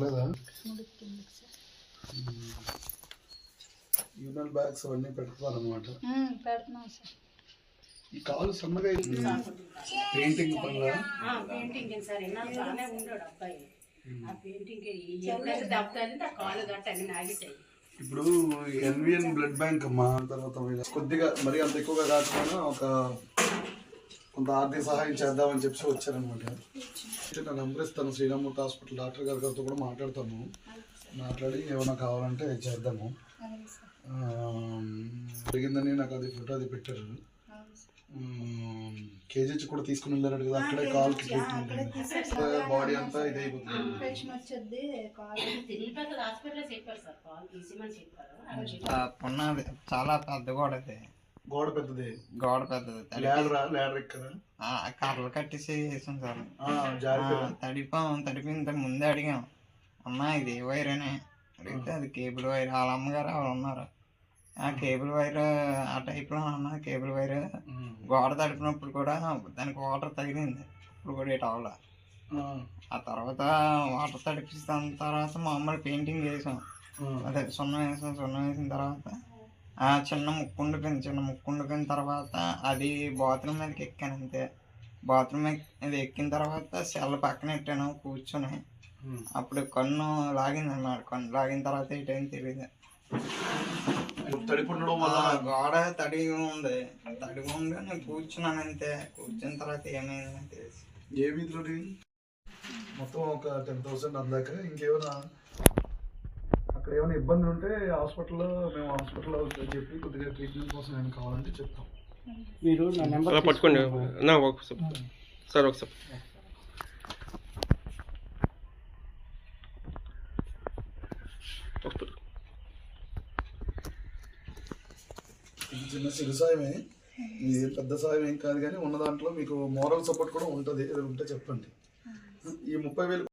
పర్లేదా యూనల్ బ్యాగ్స్ అవన్నీ పెడుతున్నాం సార్. ఈ కాలు సన్నగా అయింది. Painting painting sir? ఎన్నాళ్ళు బాగానే ఉండడు అబ్బాయి. ఆ పెయింటింగ్ కాలు గట్ట అన్ని నాగితాయి. ఇప్పుడు ఎన్విఎన్ బ్లడ్ బ్యాంక్ అమ్మా తర్వాత కొద్దిగా మరీ అంత ఎక్కువగా కాకపోయినా ఒక కొంత ఆర్థిక సహాయం చేద్దామని చెప్పి వచ్చారనమాట. నా నెంబర్ ఇస్తాను శ్రీరామూర్తి హాస్పిటల్ డాక్టర్ గారి గారితో కూడా మాట్లాడతాము మాట్లాడి ఏమైనా కావాలంటే చేద్దాము. అడిగిందని నాకు అది ఫోటో అది పెట్టారు. కేజీహెచ్ కూడా తీసుకుని వెళ్ళారు కదా అక్కడే కాల్కి బాడీ అంతా ఇది అయిపోతుంది. కాలు కాల్ చాలా పెద్ద గోడ గోడ పెద్దది. గోడ పెద్దది లేడరా ఇక్కడ. కర్రలు కట్టేసి వేసాం సార్. తడిపాం తడిపిన ముందే అడిగాం. అమ్మా ఇది ఏ వైర్ అని. అడిగితే అది కేబుల్ వైర్. వాళ్ళ అమ్మగారు వాళ్ళు ఉన్నారు. ఆ కేబుల్ వైర్ ఆ టైప్లో అన్న కేబుల్ వైర్. గోడ తడిపినప్పుడు కూడా దానికి వాటర్ తగిలింది. ఇప్పుడు కూడా ఇటు అవ్వలే. ఆ, తర్వాత వాటర్ తడిపిస్తాం తర్వాత మామూలు పెయింటింగ్ వేసాం. అదే సున్నం వేసాం సున్నం వేసిన తర్వాత ఆ చిన్న ముక్కు ఉండిపోయింది చిన్న ముక్కు ఉండిపోయిన తర్వాత అది బాత్రూమ్ మీదకి ఎక్కాను అంతే. బాత్రూమ్ ఇది ఎక్కిన తర్వాత సెల్ పక్కన పెట్టాను కూర్చొని. అప్పుడు కన్ను లాగింది అన్నమాట. కన్ను లాగిన తర్వాత ఏంటని తెలియదు గోడ తడి ఉంది. తడి ఉంది నేను కూర్చున్నాను అంతే. కూర్చున్న తర్వాత ఏమైందని తెలిసి ఏ మొత్తం ఒక టెన్ థౌసండ్ అందాక ఇంకేమైనా అక్కడ ఏమైనా ఇబ్బందులు ఉంటే హాస్పిటల్లో మేము హాస్పిటల్లో చెప్పి కొద్దిగా ట్రీట్మెంట్ కోసం ఏమైనా కావాలంటే చెప్తాం. మీరు నా నెంబర్ పట్టుకోండి. నా ఒకసారి సార్ ఒకసారి. ఇది చిన్న చిరు సాయమే. ఇది పెద్ద సాయం ఏం కాదు కానీ ఉన్న దాంట్లో మీకు మోరల్ సపోర్ట్ కూడా ఉంటుంది. ఉంటే చెప్పండి. ఈ ముప్పై వేలు